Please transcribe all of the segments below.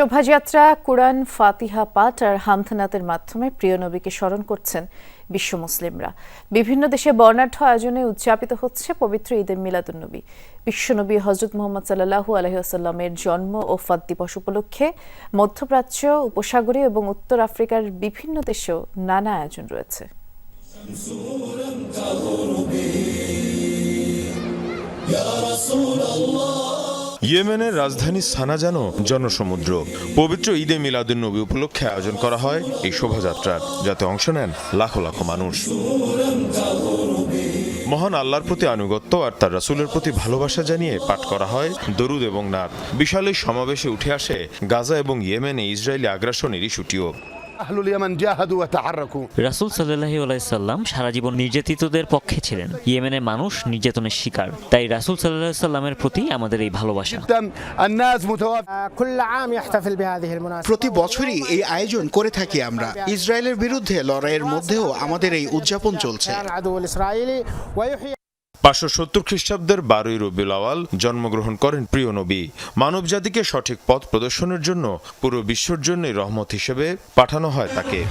শোভাযাত্রা, কোরআন, ফাতিহা, পাঠ আর হামথনাতের মাধ্যমে প্রিয় নবীকে স্মরণ করছেন বিশ্ব মুসলিমরা। বিভিন্ন দেশে বর্ণাঢ্য আয়োজনে উদযাপিত হচ্ছে পবিত্র ঈদের মিলাদুন্নবী বিশ্বনবী হজরত মোহাম্মদ সাল্লাহু আলহিহাস্লামের জন্ম ও ফাত দিবস উপলক্ষে মধ্যপ্রাচ্য, উপসাগরীয় এবং উত্তর আফ্রিকার বিভিন্ন দেশেও নানা আয়োজন রয়েছে। ইয়েমেনের রাজধানী সানা যেন জনসমুদ্র। পবিত্র ঈদে মিলাদুন নবী উপলক্ষে আয়োজন করা হয় এই শোভাযাত্রার যাতে অংশ নেন লাখো লাখো মানুষ। মহান আল্লাহর প্রতি আনুগত্য আর তার রাসুলের প্রতি ভালোবাসা জানিয়ে পাঠ করা হয় দরুদ এবং নাত। বিশাল এই সমাবেশে উঠে আসে গাজা এবং ইয়েমেনে ইসরায়েলি আগ্রাসনের ইস্যুটিও রাসুল সাল্লাম সারা জীবন নির্যাতিতদের পক্ষে ছিলেন। ইয়েমেনের মানুষ নির্যাতনের শিকার। তাই রাসুল সাল্লামের প্রতি আমাদের এই ভালোবাসা। প্রতি বছরই এই আয়োজন করে থাকি আমরা। ইসরায়েলের বিরুদ্ধে লড়াইয়ের মধ্যেও আমাদের এই উদযাপন চলছে। পাঁচশো সত্তর খ্রিস্টাব্দের বারোই রবিউল আওয়াল জন্মগ্রহণ করেন প্রিয় নবী। মানব জাতিকে সঠিক পথ প্রদর্শনের জন্য পুরো বিশ্বর জন্যই রহমত হিসেবে পাঠানো হয় তাকে।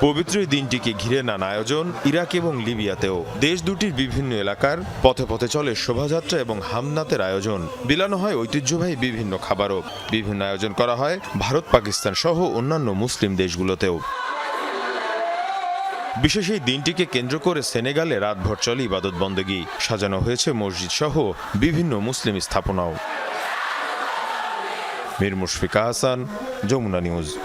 পবিত্র দিনটিকে ঘিরে নানা আয়োজন ইরাক এবং লিবিয়াতেও। দেশ দুটির বিভিন্ন এলাকার পথে পথে চলে শোভাযাত্রা এবং হামনাতের আয়োজন। বিলানো হয় ঐতিহ্যবাহী বিভিন্ন খাবারও। বিভিন্ন আয়োজন করা হয় ভারত পাকিস্তান সহ অন্যান্য মুসলিম দেশগুলোতেও। বিশেষ এই দিনটিকে কেন্দ্র করে সেনেগালে রাতভর চলে ইবাদত বন্দেগি। সাজানো হয়েছে মসজিদ সহ বিভিন্ন মুসলিম স্থাপনাও। মীর মুশফিকা হাসান যমুনা নিউজ।